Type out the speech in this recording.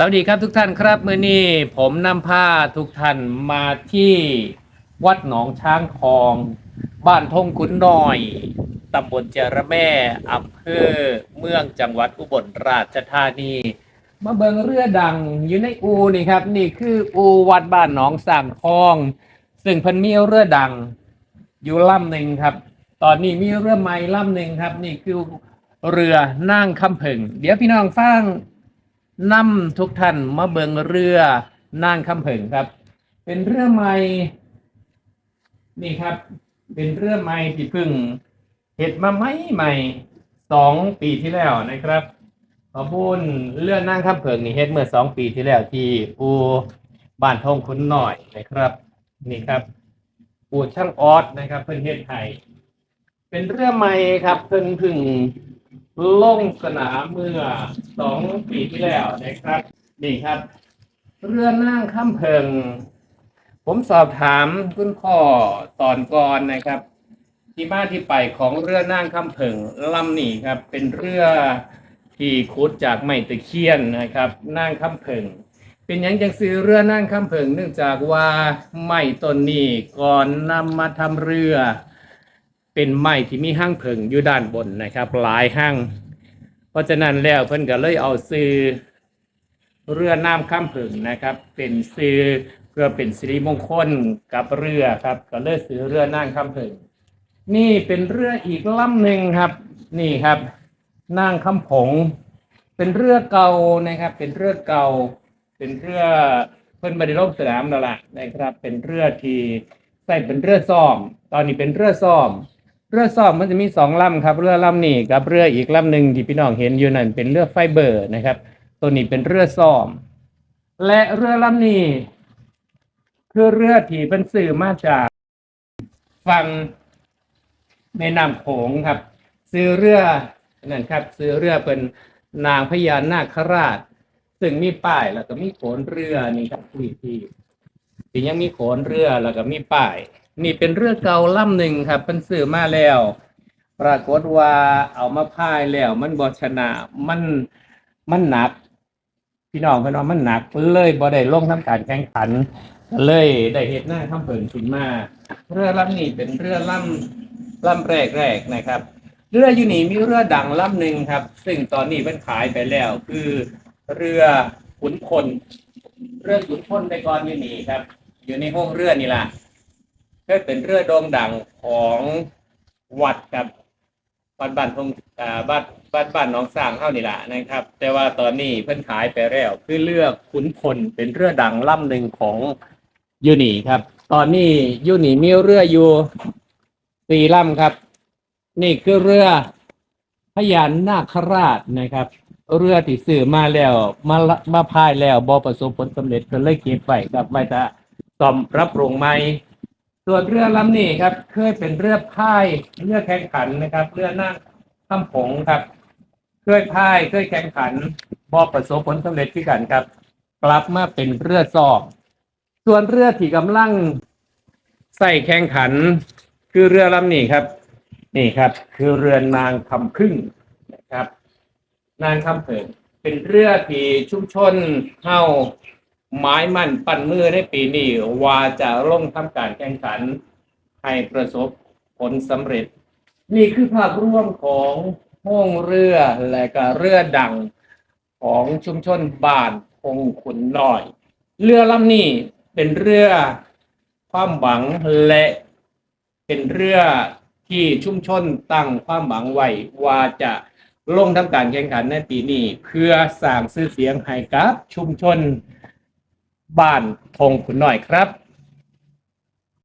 สวัสดีครับทุกท่านครับเมื่อนี้ผมนำผ้าทุกท่านมาที่วัดหนองช้างทอง บ้านทงขุนน้อยตำบลเจระแม่อำเภอเมืองจังหวัดอุบลราชธานีมาเบิงเรือดังอยู่ในอูนี่ครับ นี่คืออูวัดบ้านหนองสร้างทอง ซึ่งพิ่นมีเรือดังอยู่ลำหนึ่งครับ ตอนนี้มีเรือใหม่ลำหนึ่งครับ นี่คือเรือนั่งคำผึ่งเดี๋ยวพี่น้องฟัง นำทุกท่านมาเบิงเรือนางคำผึ่งครับ เป็นเรือใหม่นี่ครับ เป็นเรือใหม่ที่เพึ่งเห็ดมาไม่ใหม่สองปีที่แล้วนะครับ ขอบุญเรือนางคำเผิงนี่เฮ็ดเมื่อสองปีที่แล้วที่อูบ้านทองคุณหน่อยนะครับ นี่ครับ อูช่างออสนะครับ เพิ่นเฮ็ดไทยเป็นเรือใหม่ครับ เพิ่นเพึ่ง ลงสนามเมื่อสองปีที่แล้วนะครับ นี่ครับ เรือนั่งข้ามเพิง ผมสอบถามคุณพ่อตอนก่อนนะครับ ที่มาที่ไปของเรือนั่งข้ามเพิงลำนี้ครับ เป็นเรือที่ขุดจากไม้ตะเคียนนะครับนั่งข้ามเพิงเป็นหยังจังซื้อเรือนั่งข้ามเพิงเนื่องจากว่าไม้ต้นนี้ก่อนนำมาทำเรือ เป็นไม้ที่มีห้างเพิงอยู่ด้านบนนะครับ หลายห้าง เพราะฉะนั้นแล้วเพิ่นก็เลยเอาซื้อเรือน้ำข้ามเพิงนะครับ เป็นซื้อเพื่อเป็นสิริมงคลกับเรือครับ ก็เลยซื้อเรือนั่งข้ามเพิงนี่เป็นเรืออีกลำหนึ่งครับ นี่ครับนั่งคำผง เป็นเรือเก่านะครับ เป็นเรือเก่า เป็นเรือเพิ่นบไดิลงสนามแล้วล่ะนะครับ เป็นเรือที่ใส่เป็นเรือซ่อม ตอนนี้เป็นเรือซ่อม เรือซอมมันจะมีสองลำครับ เรือลำนี้กับเรืออีกลำหนึ่งที่พี่น้องเห็นอยู่นั่นเป็นเรือไฟเบอร์นะครับ ตัวนี้เป็นเรือซ่อม และเรือลำนี้คือเรือที่เป็นสื่อมาจากฝั่งแม่น้ำโขงครับซื้อเรือนั่นครับซื้อเรือเป็นนางพญานาคราช ซึ่งมีป้ายแล้วก็มีโขนเรือนี่ครับที่ที่ที่ยังมีโขนเรือแล้วก็มีป้าย นี่เป็นเรือเก่าลำหนึ่งครับเป็นซื้อมาแล้ว ปรากฏว่าเอามาพายแล้ว มันบอชนะมันมันหนัก พี่น้องพี่น้องมันหนักเลยบ่ได้ลงทำการแข่งขัน เลยได้เฮ็ดหน้าทำเผิงขึ้นมาเรือลำนี้เป็นเรือลำลำแรกแรกๆนะครับเรืออยู่นี่มีเรือดังลำหนึ่งครับ ซึ่งตอนนี้มันขายไปแล้ว คือเรือขุนพลเรือขุนพลในก่อนอยู่นี่ครับ อยู่ในห้องเรือนี่ละ ก็เป็นเรือโด่งดังของวัดกับวัดบ้านทงอ่าบ้านบ้านบ้านน้องสร้างเท่านี่แหละนะครับ แต่ว่าตอนนี้เพิ่นขายไปแล้วคือเรือขุนพลเป็นเรือดังลำหนึ่งของยูนีครับ ตอนนี้ยูนีมีเรืออยู่สี่ลำครับ นี่คือเรือพญานาคราชนะครับ เรือที่ซื้อมาแล้วมาละมาพายแล้วบอประสบผลสำเร็จก็เลยเก็บไว้กับไว้จะซ่อมรับปรุงใหม่ ส่วนเรือลำนี้ครับเคยเป็นเรือพายเรือแข่งขันนะครับ เรือนั่งข้ามผงครับเคยพายเคยแข่งขันบอประสบผลสำเร็จที่กันครับ กลับมาเป็นเรือซอกส่วนเรือที่กำลังใส่แข่งขัน คือเรือลำนี้ครับ นี่ครับ คือเรือนางคำพึ่งนะครับ นางคำเผิงเป็นเรือที่ชุมชนเฮา ไม้มั่นปั้นมือในปีนี้ว่าจะลงทำการแข่งขันให้ประสบผลสำเร็จ นี่คือภาพรวมของห้องเรือและก็เรือดังของชุมชนบ้านพงขุนน้อย เรือลำนี้เป็นเรือความหวังและเป็นเรือที่ชุมชนตั้งความหวังไว้ว่าจะลงทำการแข่งขันในปีนี้ เพื่อสร้างชื่อเสียงให้กับชุมชน บ้านพงขุนหน่อยครับ